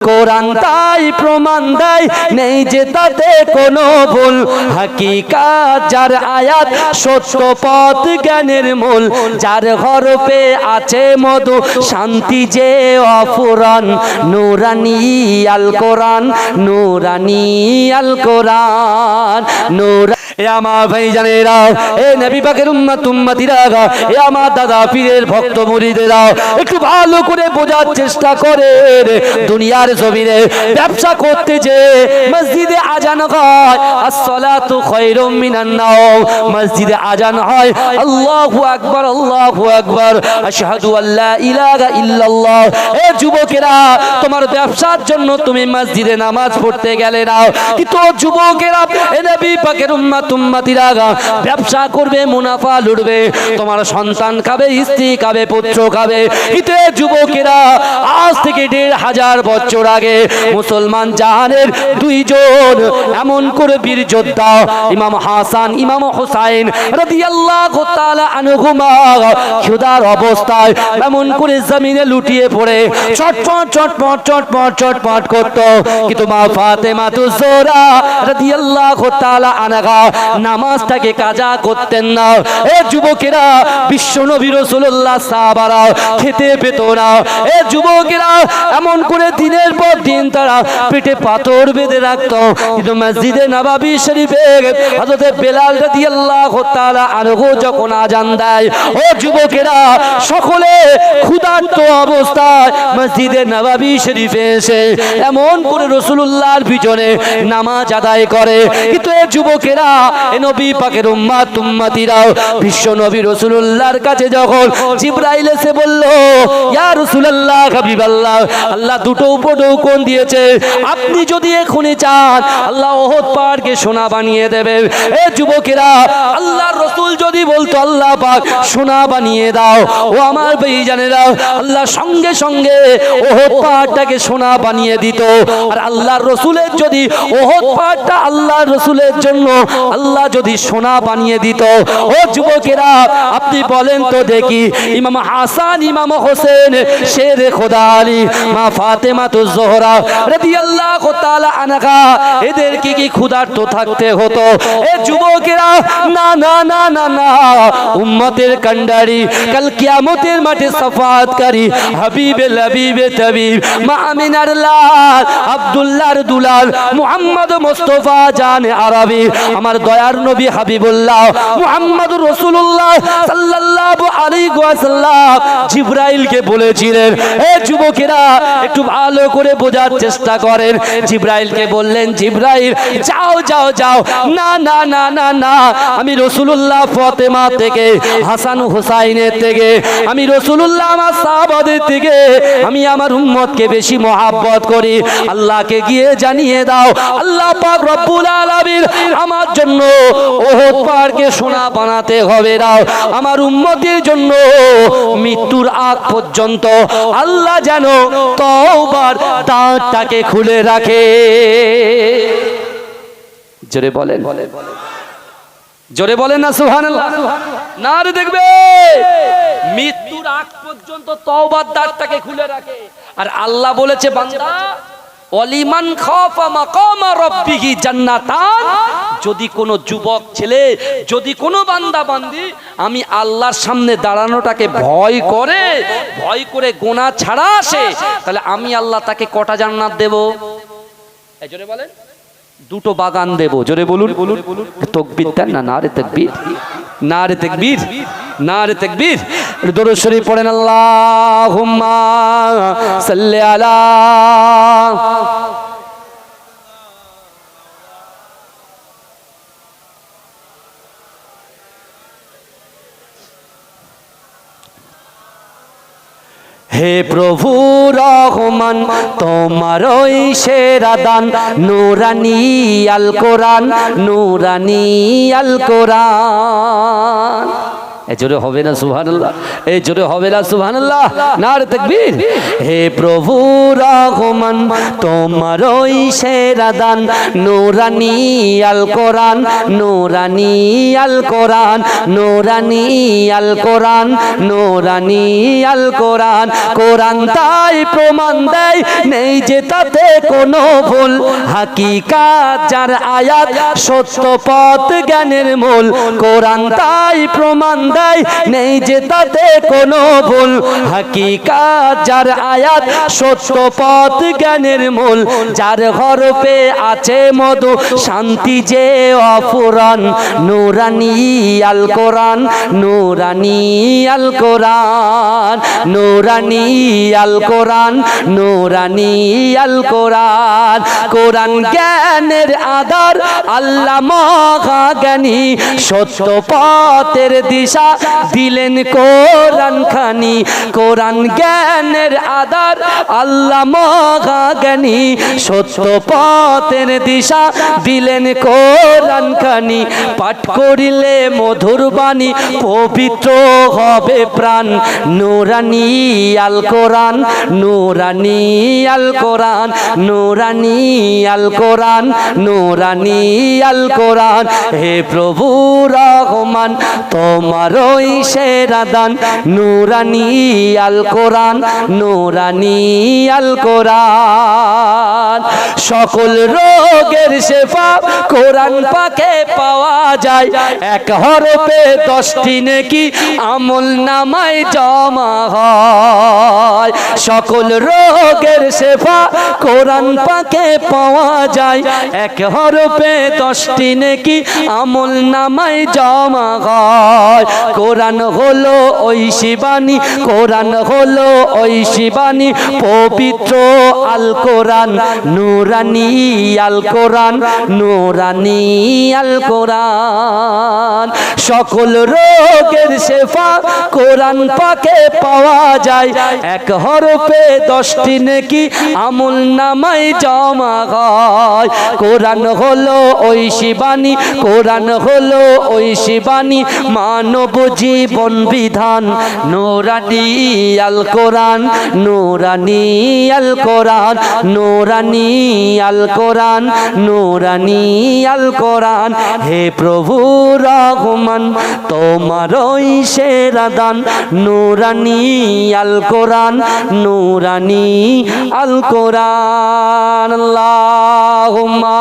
কোরআন তাই প্রমাণ দেয়, নেই যে তাতে কোনো ভুল। হাকিকাত যার আয়াত, সত্য পথ জ্ঞানের মূল। যার হরফে আছে মধু, শান্তি যে অফুরান। নুরানি আল কোরআন, নুরানি আল কোরআন, নুরা একটু ভালো করে বোঝার চেষ্টা করে দুনিয়ার মসজিদে আজান মসজিদে আজান হয় ইল্লাল্লাহ। যুবকেরা, তোমার ব্যবসার জন্য তুমি মসজিদে নামাজ পড়তে গেলে না। কিন্তু যুবকেরা ব্যবসা করবে, মুনাফা লুটবে। তোমার সন্তান খাবে, স্ত্রী খাবে, পুত্র খাবে। এ যুবকেরা, আজ থেকে দেড় হাজার বছর আগে মুসলমান জাহানের দুইজন, এমন করে বীর যোদ্ধা, ইমাম হাসান, ইমাম হোসাইন অবস্থায় এমন করে জমিনে লুটিয়ে পড়ে নামাজটাকে কাজা করতেন না। এ যুবকেরা বিশ্ব নবী রাসূলুল্লাহ সাহাবারা খেতে পেত না। এ যুবকেরা এমন করে দিনের পর দিন তারা পেটে পাথর বেঁধে রাখত। কিন্তু মসজিদে নবাবী শরীফে হযরতে বেলাল রাদিয়াল্লাহু তাআলা আনহু যখন আজান দেয় ও যুবকেরা সকলে ক্ষুধার্ত অবস্থায় মসজিদে নবাবী শরীফে এসে এমন করে রসুল্লাহর পিছনে নামাজ আদায় করে। কিন্তু এ যুবকেরা নবী পাকের বিশ্ব নবী কাছে যখন জিব্রাইল এসে ইয়া আল্লাহ দুটো দিয়েছে, আপনি যদি এখনই চান, আল্লাহ ওহদ পাহাড়কে সোনা বানিয়ে দেবে। এ যুবকেরা, আল্লাহর রসুল যদি বলতো, আল্লাহ পাক সোনা বানিয়ে দাও। ও আমার জানেরা আল্লাহ সঙ্গে সঙ্গে ওহদ পাহাড়টাকে সোনা বানিয়ে দিত। আর আল্লাহর রসুলের যদি ওহদ পাহাড়টা আল্লাহর রসুলের জন্য আল্লাহ যদি সোনা বানিয়ে দিত, ও যুবকেরা, আপনি বলেন তো দেখি, ইমাম হাসান, ইমাম হোসেন, শের খোদা আলী, মা ফাতেমা তো জোহরা রাদিয়াল্লাহু তাআলা আনহা, এদের কি কি ক্ষুধার্ত থাকতে হতো? এ যুবকেরা, না না না না না, উম্মতের কান্ডারি, কাল কিয়ামতের মাঠে সাফাতকারী, হাবিবে, লাবিবে, তাবিব, মা আমিনার লাল, আব্দুল্লাহর দুলাল, মুহাম্মদ মোস্তফা জান আরবি, আমার দয়ার নবী হাবিবুল্লাহ মুহাম্মদ রাসূলুল্লাহ সাল্লাল্লাহু আলাইহি ওয়াসাল্লাম জিবরাইলকে বলেছিলেন, এ যুবকেরা, একটু ভালো করে বোঝার চেষ্টা করেন। জিব্রাইলকে বললেন, জিব্রাইল, যাও যাও যাও। না না না না না, আমি রসুলুল্লাহ ফতেমা থেকে, হাসান হুসাইনের থেকে, আমি রসুলুল্লাহ আমার সাহাবাদের থেকে, আমি আমার উম্মতকে বেশি মহাব্বত করি। আল্লাহকে গিয়ে জানিয়ে দাও, আল্লাহ পাক রব্বুল আলামিন আমার জন্য ওহদ পাহাড়কে সোনা বানাতে হবে দাও আমার উম্মতের জন্য মৃত্যুর আগ পর্যন্ত আল্লাহ যেন তওবার দাঁতটাকে খুলে রাখে। জোরে বলেন। জোরে বলেন না, সুবহানাল্লাহ। না রে দেখবে। মৃত্যুর আগ পর্যন্ত তওবার দ্বারটাকে খুলে রাখে। আর আল্লাহ বলেছে, বান্দা অলিমান যদি কোনো যুবক ছেলে, যদি কোনো বান্দা বান্দি, আমি আল্লাহর সামনে দাঁড়ানোটাকে ভয় করে ভয় করে গোনা ছাড়া আসে, তাহলে আমি আল্লাহ তাকে কটা জান্নাত দেব? এজনে বলেন। দুটো বাগান দেব। জোরে বলুন। বলুন তকবির দেন না? না রে তকবির। না রে তকবির। না রে তকবির। দরুদ শরীফ পড়েন, আল্লাহুম্মা সাল্লি আলা হে প্রভু রহমান তোমার ওই সেরা দান নুরানি আল কোরআন নুরানি আল কোরআন। এ জোরে হবে না সুবহানাল্লাহ এই জোরে হবে না সুবহানাল্লাহ, নার তাকবীর। হে প্রভু, রহমান, তোমার ওই সেরা দান, নূরানি আল কোরআন, নূরানি আল কোরআন, নূরানি আল কোরআন, নূরানি আল কোরআন। কোরআন তাই প্রমাণ দেয়, নেই যে তাতে কোনো ভুল। হাকিকাত যার আয়াত, সত্য পথ জ্ঞানের মূল। কোরআন তাই প্রমাণ দেয় নেই যে তাতে কোনো ভুল। হাকিকাত যার আয়াত, সত্য পথ জ্ঞানের মূল। যার হরফে আছে মধু, শান্তি যে অফুরান। নুরানি আল কোরআন, নুরানি আল কোরআন। নুরানি আল কোরআন, নুরানি আল কোরআন। কোরআন জ্ঞানের আধার আল্লাহ মহা জ্ঞানী সত্য পথের দিশা দিলেন কোরআন খানি, কোরআন জ্ঞানের আধার আল্লাহ মহা জ্ঞানী সত্য পথের দিশা দিলেন কোরআন খানি। পাঠ করিলে মধুর বাণী, পবিত্র হবে প্রাণ। নুরানি আল কোরআন, নুরানি আল কোরআন, নুরানি আল কোরআন, নুরানি আল কোরআন। হে প্রভু রহমান, তোমার ওই সেরা দান। নুরানি আল কোরআন, নুরানি আল কোরআন। সকল রোগের শেফা কোরআন পাকে পাওয়া যায়। এক হরফে দশটি নেকি আমল নামায় জমা হয়। সকল রোগের শেফা কোরআন পাকে পাওয়া যায়। এক হরফে দশটি নেকি আমল নামায় জমা হয়। কোরআন হলো ওই শিবানী, কোরআন হলো ওই শিবানী, পবিত্র আল কোরআন নুরানি আল কোরআন নুরানি আল কোরআন সকল রোগের শেফা কোরআন পাকে পাওয়া যায়। এক হরফে দশটি নেকি আমল নামাই জমা হয়। কোরআন হলো ওই শিবানী, কোরআন হলো ওই শিবানী, মানব জীবন বিধান, নোরানি আল কোরআন, নোরানি আল কোরআন, নোরানি আল কোরআন, নোরানি আল কোরআন। হে প্রভু রহমান, তোমার ওই সেরা দান, নোরানি আল কোরআন, নোরানি আল কোরআন। আল্লাহুম্মা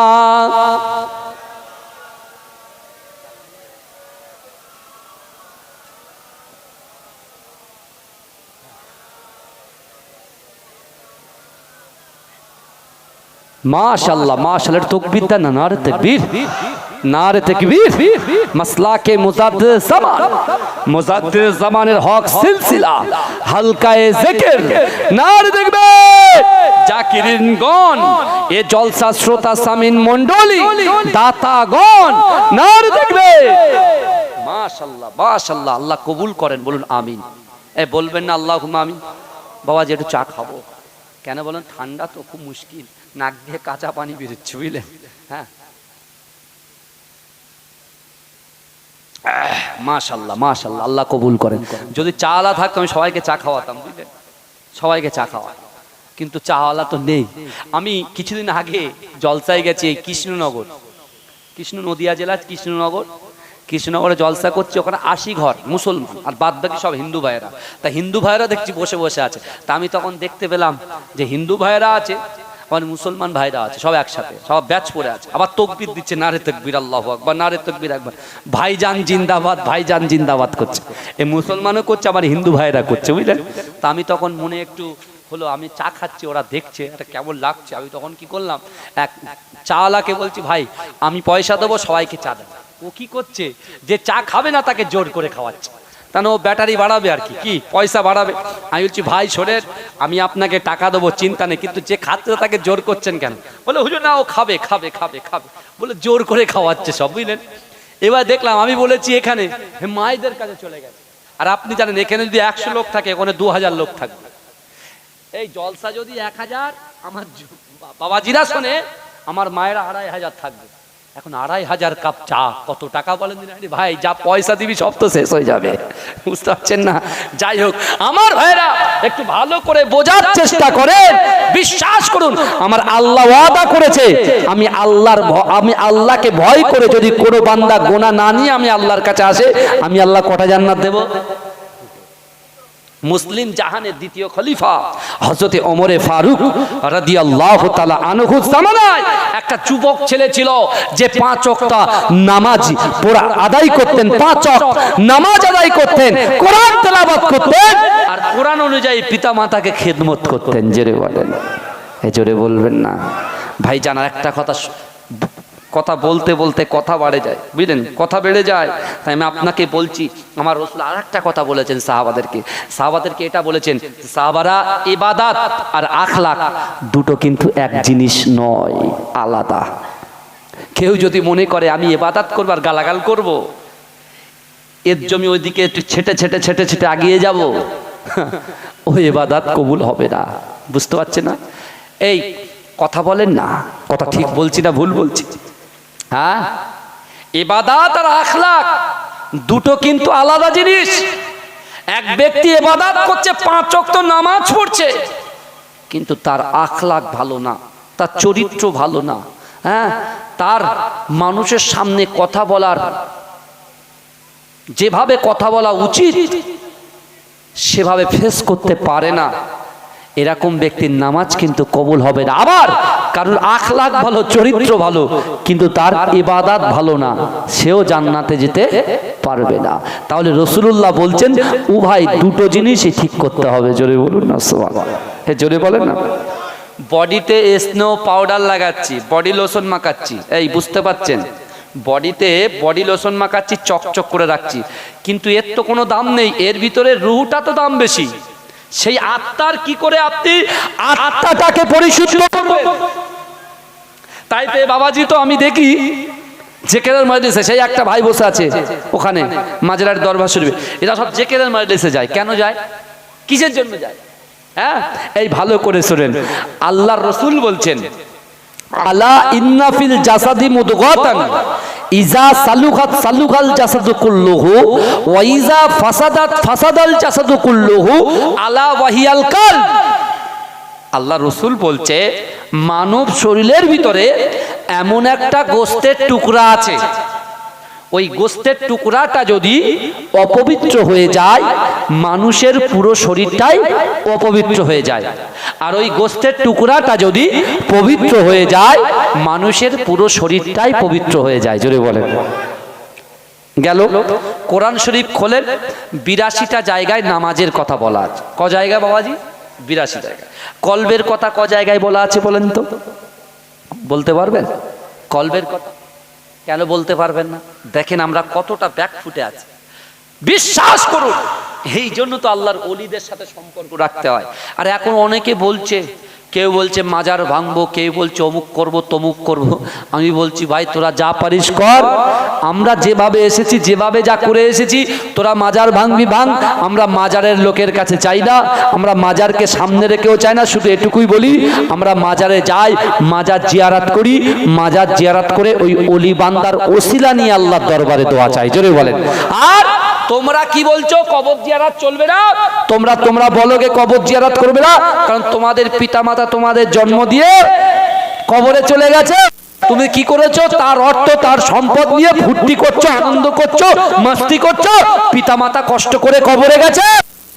মাশাল্লাহ মাশাল্লাহ তকবীর দেন না? নারে তাকবীর। নারে তাকবীর। মাসলাকে মুজাদ্দিদ জামান। মুজাদ্দিদ জামানের হক সিলসিলা। হালকায়ে জিকির। নারে দেখবে। জাকিরিনগণ এ জলসা শ্রোতা সামিন মণ্ডলী। দাতাগণ নারে দেখবে। মাশাল্লাহ মাশাল্লাহ আল্লাহ কবুল করেন, বলুন আমিন। এ বলবেন না আল্লাহ আমিন। বাবা, যে একটু চা খাব। কেন বলেন? ঠান্ডা তো খুব মুশকিল। নাক দিয়ে কাঁচা পানি বেরোচ্ছে বুঝলেন হ্যাঁ। মাশাল্লাহ মাশাল্লাহ, আল্লাহ কবুল করেন। যদি চা আলা থাকতো, আমি সবাইকে চা খাওয়াতাম বুঝলেন সবাইকে চা খাওয়া। কিন্তু চাওয়ালা তো নেই। আমি কিছুদিন আগে জলসায় গেছি কৃষ্ণনগর। কৃষ্ণ নদিয়া জেলার কৃষ্ণনগর। কৃষ্ণনগরে জলসা করছে, ওখানে আশি ঘর মুসলমান, আর বাদ বাকি সব হিন্দু ভাইয়েরা। তা হিন্দু ভাইয়েরা দেখছি বসে বসে আছে। তা আমি তখন দেখতে পেলাম যে হিন্দু ভাইয়েরা আছে আবার মুসলমান ভাইরা আছে, সব একসাথে, সব ব্যাচ পড়ে আছে। আবার তকবির দিচ্ছে, নারে তকবির, আল্লাহ একবার নারে তকবির একবার ভাইজান জিন্দাবাদ ভাইজান জিন্দাবাদ করছে। এ মুসলমানও করছে, আবার হিন্দু ভাইরা করছে, বুঝলেন? তা আমি তখন মনে একটু হলো, আমি চা খাচ্ছি, ওরা দেখছে, এটা কেমন লাগছে, আমি তখন কি করলাম, এক চাওয়ালাকে বলছি, ভাই, আমি পয়সা দেবো, সবাইকে চা দেবো। ও কি করছে, যে চা খাবে না, তাকে জোর করে খাওয়াচ্ছে। তাহলে ও ব্যাটারি বাড়াবে আর কি? কি পয়সা বাড়াবে? আমি বলছি, ভাই, শোনেন, আমি আপনাকে টাকা দেবো, চিন্তা নেই, কিন্তু যে খাচ্ছে তাকে জোর করছেন কেন? বলে, হুজুর, না, ও খাবে খাবে খাবে খাবে। বলে, জোর করে খাওয়াচ্ছে সব, বুঝলেন? এবার দেখলাম, আমি বলেছি এখানে মায়েদের কাছে চলে গেছে। আর আপনি জানেন, এখানে যদি একশো লোক থাকে, ওখানে দু হাজার লোক থাকবে। এই জলসা যদি এক হাজার, আমার বাবাজিরা শোনে, আমার মায়েরা আড়াই হাজার থাকবে। এখন আড়াই হাজার কাপ চা, কত টাকা বলেন ভাই, যা পয়সা দিবি, সব তো শেষ হয়ে যাবে। বুঝতে পারছেন না? যাই হোক, আমার ভাইরা, একটু ভালো করে বোঝার চেষ্টা করেন। বিশ্বাস করুন, আমার আল্লাহ ওয়াদা করেছে, আমি আল্লাহর আমি আল্লাহকে ভয় করে যদি কোনো বান্দা গোনা না নিয়ে আমি আল্লাহর কাছে আসে, আমি আল্লাহ কটা জান্নাত দেব? মুসলিম জাহানের দ্বিতীয় খলিফা হজরতে ওমরে ফারুক একটা যুবক ছেলে ছিল যে পাঁচ ওয়াক্ত নামাজ পুরা আদায় করতেন, পাঁচ নামাজ আদায় করতেন, কোরআন তেলাওয়াত করতেন আর কোরআন অনুযায়ী পিতা মাতাকে খেদমত করতেন, জোরে বলেন। এ জোরে বলবেন না। ভাই জানার একটা কথা কথা বলতে বলতে কথা বাড়ে যায়, বুঝলেন? কথা বেড়ে যায়। তাই আমি আপনাকে বলছি, আমার রসুল আর একটা কথা বলেছেন সাহাবাদেরকে। সাহাবাদেরকে এটা বলেছেন, সাহাবারা ইবাদাত আর আখলাক দুটো কিন্তু এক জিনিস নয়, আলাদা। কেউ যদি মনে করে আমি এবাদাত করব আর গালাগাল করব। এর জমি ওইদিকে একটু ছেটে ছেটে ছেটে ছেটে আগিয়ে যাব, ও এবাদাত কবুল হবে না, বুঝতে পারছে না? এই, কথা বলেন না, কথা ঠিক বলছি না, ভুল বলছি। হ্যাঁ? এবাদাত আর আখলাক দুটো কিন্তু আলাদা জিনিস। এক ব্যক্তি এবাদাত করছে, পাঁচ অক্ত নামাজ পড়ছে, কিন্তু তার আখলাক ভালো না, তার চরিত্র ভালো না হ্যাঁ? তার মানুষের সামনে কথা বলার, যেভাবে কথা বলা উচিত, সেভাবে ফেস করতে পারে না। এরকম ব্যক্তির নামাজ কিন্তু কবুল হবে না। আবার কারোর আখলাক ভালো, চরিত্র ভালো, কিন্তু তার ইবাদাত ভালো না, সেও জান্নাতে যেতে পারবে না। তাহলে রসুলুল্লাহ বলছেন, উভয় দুটো জিনিসই ঠিক করতে হবে। জোরে বলুন না সোয়া হে, জোরে বলেন না। বডিতে স্নো পাউডার লাগাচ্ছি, বডি লোশন মাখাচ্ছি। এই, বুঝতে পাচ্ছেন বডিতে বডি লোশন মাখাচ্ছি, চকচক করে রাখছি। কিন্তু এর তো কোনো দাম নেই, এর ভিতরে রুহটা তো দাম বেশি। সেই আত্মার কি করে আপনি আত্মাটাকে পরিশুদ্ধ তাই তো বাবাজি তো আমি দেখি জেকেরের মজলিসে সেই একটা ভাই বসে আছে ওখানে মাঝরার দরবার শরীফে। এরা সব জেকেরের মজলিসে যায়। কেন যায়? কিসের জন্য যায়? হ্যাঁ? এই ভালো করে শোনেন। আল্লাহর রসুল বলছেন আলা ইন্নাফিল জাসাদি মুদগাতান। ইজা সালুখাত সালুখাল জাসাদু কুল্লুহু, ওয়া ইজা ফাসাদাত ফাসাদাল জাসাদু কুল্লুহু আলা ওয়াহিয়াল কাল। আল্লাহ রসুল বলছে, মানব শরীরের ভিতরে এমন একটা গোস্তের টুকরা আছে ওই গোস্তের টুকরাটা যদি অপবিত্র হয়ে যায়, মানুষের পুরো শরীরটাই অপবিত্র হয়ে যায়। আর ওই গোস্তের টুকরাটা যদি পবিত্র হয়ে যায়, মানুষের পুরো শরীরটাই পবিত্র হয়ে যায়। জোরে বলেন। গেল। কোরআন শরীফ খোলেন, বিরাশিটা জায়গায় নামাজের কথা বলা আছে। ক জায়গা বাবাজি? বিরাশি জায়গায়। কলবের কথা ক জায়গায় বলা আছে বলেন তো? বলতে পারবেন? কলবের কথা। কেন বলতে পারবেন না? দেখেন আমরা কতটা ব্যাক ফুটে আছি। বিশ্বাস করুন, এই জন্য তো আল্লাহর অলিদের সাথে সম্পর্ক রাখতে হয়। আর এখন অনেকে বলছে কেউ বলছে মাজার ভাঙবো, কেউ বলছে অমুক করব, তমুক করব। আমি বলছি, ভাই, তোরা যা পারিস কর। আমরা যেভাবে এসেছি, যেভাবে যা করে এসেছি, তোরা মাজার ভাঙবি ভাঙ। আমরা মাজারের লোকের কাছে চাই না। আমরা মাজারকে সামনে রেখেও চাই না। শুধু এটুকুই বলি, আমরা মাজারে যাই, মাজার জিয়ারাত করি। মাজার জিয়ারাত করে ওই অলি বান্দার ওসিলা নিয়ে আল্লাহর দরবারে দোয়া চাই। জোরে বলেন। আর তোমরা কি বলছো? কবর জিয়ারাত চলবে না? তোমরা তোমরা বলো গে, কবর জিয়ারাত করবে না? কারণ তোমাদের পিতামাতা তোমাদের জন্ম দিয়ে কবরে চলে গেছে। তুমি কি করেছ? তার অর্থ, তার সম্পদ নিয়ে ফুর্তি করছ, আনন্দ করছ, মস্তি করছ। পিতামাতা কষ্ট করে কবরে গেছে।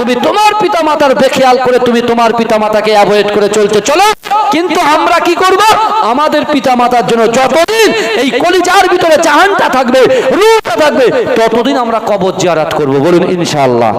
তুমি তোমার পিতা মাতার বেখেয়াল করে তুমি তোমার পিতা মাতাকে অ্যাভয়েড করে চলতে চলো। কিন্তু আমরা কি করব? আমাদের পিতা মাতার জন্য যতদিন এই কলিজার ভিতরে জাহানটা থাকবে, রূপটা থাকবে, ততদিন আমরা কবর জিয়ারাত করব। বলুন, ইনশাআল্লাহ।